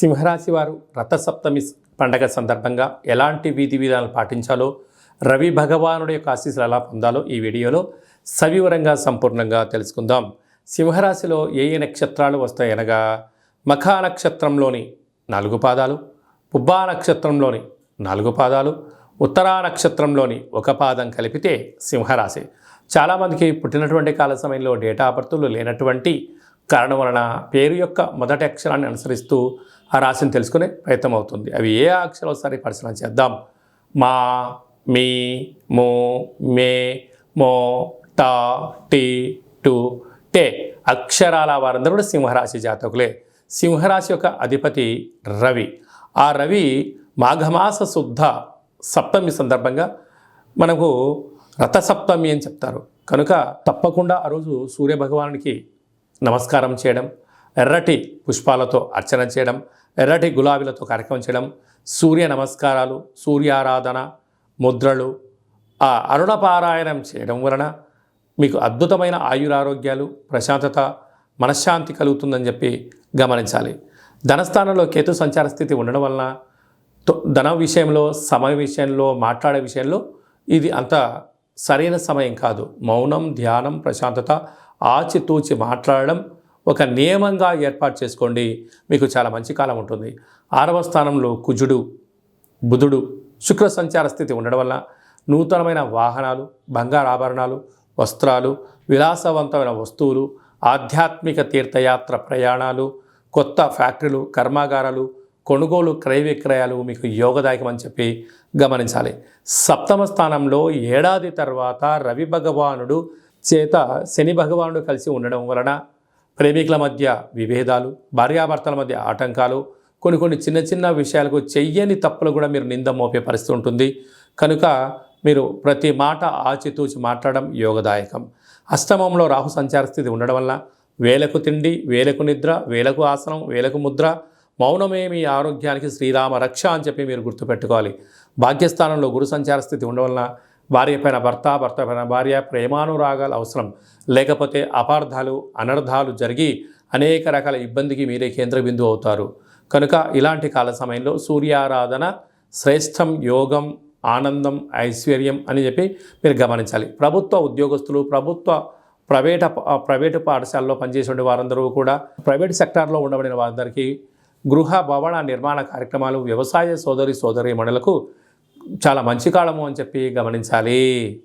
సింహరాశి వారు రథసప్తమి పండగ సందర్భంగా ఎలాంటి విధి విధానాలు పాటించాలో రవి భగవానుడి యొక్క ఆశీస్సులు ఎలా పొందాలో ఈ వీడియోలో సవివరంగా సంపూర్ణంగా తెలుసుకుందాం. సింహరాశిలో ఏ ఏ నక్షత్రాలు వస్తాయనగా మఖా నక్షత్రంలోని నాలుగు పాదాలు పుబ్బా నక్షత్రంలోని నాలుగు పాదాలు ఉత్తరా నక్షత్రంలోని ఒక పాదం కలిపితే సింహరాశి. చాలామందికి పుట్టినటువంటి కాల సమయంలో డేటా బర్తులు లేనటువంటి కారణం వలన పేరు యొక్క మొదటి అక్షరాన్ని అనుసరిస్తూ ఆ రాశిని తెలుసుకునే ప్రయత్నం అవుతుంది. అవి ఏ అక్షరాలు సరే పరిశీలన చేద్దాం. మా మీ మో మే మో టా టీ టు టే అక్షరాల వారందరూ కూడా సింహరాశి జాతకులే. సింహరాశి యొక్క అధిపతి రవి. ఆ రవి మాఘమాస శుద్ధ సప్తమి సందర్భంగా మనకు రథసప్తమి అని చెప్తారు. కనుక తప్పకుండా ఆ రోజు సూర్యభగవానుడికి నమస్కారం చేయడం ఎర్రటి పుష్పాలతో అర్చన చేయడం ఎర్రటి గులాబీలతో కార్యక్రమం చేయడం సూర్య నమస్కారాలు సూర్యారాధన ముద్రలు ఆ అరుణపారాయణం చేయడం వలన మీకు అద్భుతమైన ఆయురారోగ్యాలు ప్రశాంతత మనశ్శాంతి కలుగుతుందని చెప్పి గమనించాలి. ధనస్థానంలో కేతు సంచార స్థితి ఉండడం వలన ధనం ధన విషయంలో సమయ విషయంలో మాట్లాడే విషయంలో ఇది అంత సరైన సమయం కాదు. మౌనం ధ్యానం ప్రశాంతత ఆచితూచి మాట్లాడడం ఒక నియమంగా ఏర్పాటు చేసుకోండి. మీకు చాలా మంచి కాలం ఉంటుంది. ఆరవ స్థానంలో కుజుడు బుధుడు శుక్ర సంచార స్థితి ఉండడం వల్ల నూతనమైన వాహనాలు బంగారు ఆభరణాలు వస్త్రాలు విలాసవంతమైన వస్తువులు ఆధ్యాత్మిక తీర్థయాత్ర ప్రయాణాలు కొత్త ఫ్యాక్టరీలు కర్మాగారాలు కొనుగోలు క్రయ విక్రయాలు మీకు యోగదాయకం అని చెప్పి గమనించాలి. సప్తమ స్థానంలో ఏడాది తర్వాత రవి భగవానుడు చేత శని భగవానుడు కలిసి ఉండడం వలన ప్రేమికుల మధ్య విభేదాలు భార్యాభర్తల మధ్య ఆటంకాలు కొన్ని కొన్ని చిన్న చిన్న విషయాలకు చెయ్యని తప్పులు కూడా మీరు నింద మోపే పరిస్థితి ఉంటుంది. కనుక మీరు ప్రతి మాట ఆచితూచి మాట్లాడడం యోగదాయకం. అష్టమంలో రాహు సంచార స్థితి ఉండడం వల్ల వేలకు తిండి వేలకు నిద్ర వేలకు ఆసనం వేలకు ముద్ర మౌనమే మీ ఆరోగ్యానికి శ్రీరామ రక్ష అని చెప్పి మీరు గుర్తుపెట్టుకోవాలి. భాగ్యస్థానంలో గురు సంచార స్థితి ఉండడం భార్య పైన భర్త భర్త పైన భార్య ప్రేమానురాగాలు అవసరం. లేకపోతే అపార్థాలు అనర్థాలు జరిగి అనేక రకాల ఇబ్బందికి మీరే కేంద్ర బిందువు అవుతారు. కనుక ఇలాంటి కాల సమయంలో సూర్యారాధన శ్రేష్టం యోగం ఆనందం ఐశ్వర్యం అని చెప్పి మీరు గమనించాలి. ప్రభుత్వ ఉద్యోగస్తులు ప్రభుత్వ ప్రైవేట్ ప్రైవేటు పాఠశాలలో పనిచేసే వారందరూ కూడా ప్రైవేట్ సెక్టార్లో ఉండబడిన వారందరికీ గృహ భవన నిర్మాణ కార్యక్రమాలు వ్యవసాయ సోదరి సోదరి మణులకు చాలా మంచి కాలము అని చెప్పి గమనించాలి.